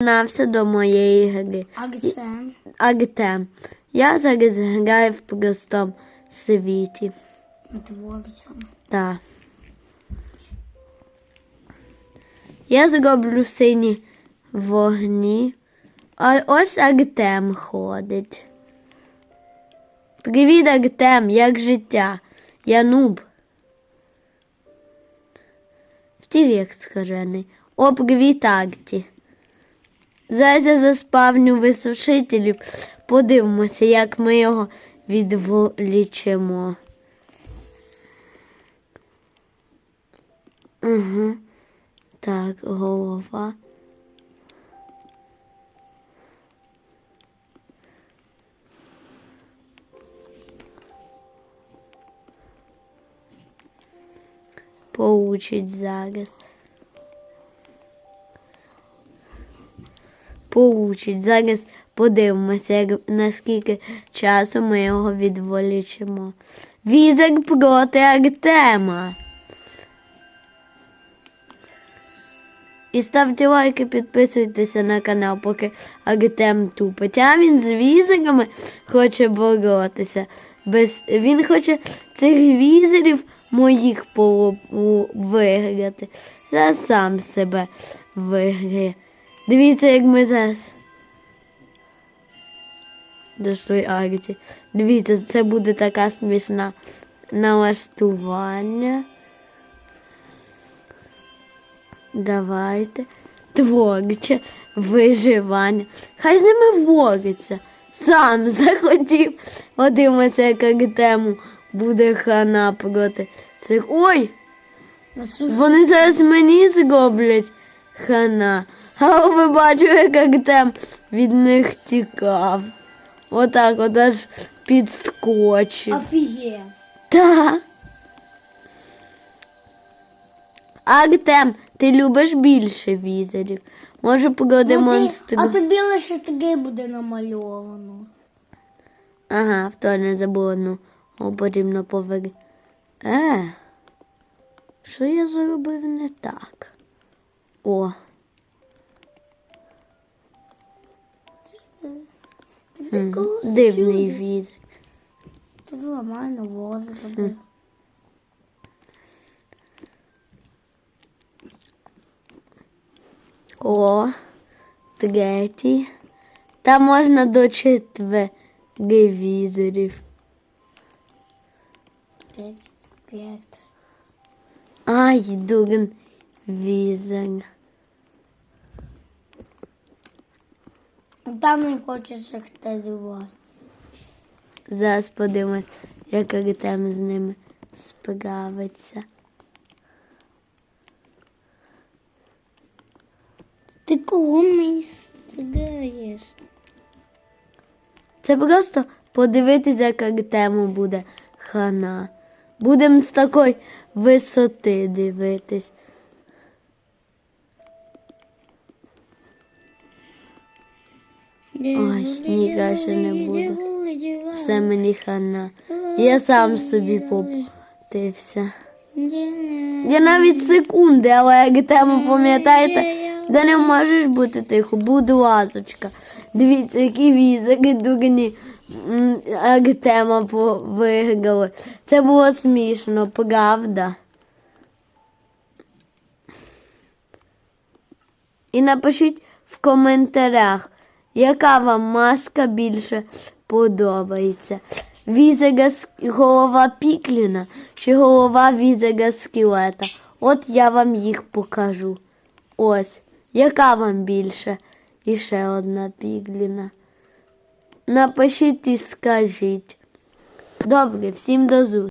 приєднався до моєї гри. Акцент. Артем. Я зараз граю в простому світі. Творцем. Так. Я зроблю сині вогні. А ось Артем ходить. Привіт, Артем, як життя? Я нуб. Втірік скажений. О, привіт, Арті. Зараз я заспавню висушителів. Подивимося, як ми його відволічимо. Угу. Так, голова. Получить зараз. Получить. Зараз подивимося, наскільки часу ми його відволічимо. Візик проти Артема. І ставте лайки, підписуйтеся на канал, поки Артем тупить. А він з візерами хоче боротися. Без... Він хоче цих візерів моїх виграти. Зараз сам себе виграє. Дивіться, як ми зараз. Дошли Арті. Дивіться, це буде така смішна налаштування. Давайте. Творче виживання. Хай з ними бореться. Сам захотів. Подивимося, як Артему буде хана проти цих. Ой! Вони зараз мені зроблять хана. А ви бачили, як Артем від них тікав. Отак от аж підскочив. Офігеть. Та. Артем, ти любиш більше візерів. Може ти- продемонструю. А тобі лише таке буде намальовано. Ага, хто не забула, ну, потрібно повернути. Е, що я зробив не так? О, Ти м, такого дивний чудо. візер. Ти зламай на возраст. О, третій. Там можна до четвери візерів. П'ять. Ай, дурн візер. Там не хочеш активувати. Зараз подивимось, як Артем з ними справиться. Ти кого не стріляєш? Це просто подивитися, як Артему буде хана. Будемо з такої висоти дивитись. Ой, ні, краще не буду. Все мені хана. Я сам собі попутився. Я навіть секунди, але як тему пам'ятаєте, де не можеш бути тихо, будь ласочка. Дивіться, які візики дурні М, Артема по- виграли. Це було смішно, правда. І напишіть в коментарях, яка вам маска більше подобається. Візера з голова Пікліна чи голова візера скелета. От я вам їх покажу. Ось, яка вам більше? І ще одна пігліна. Напишіть і скажіть. Добре, всім до зустрічі.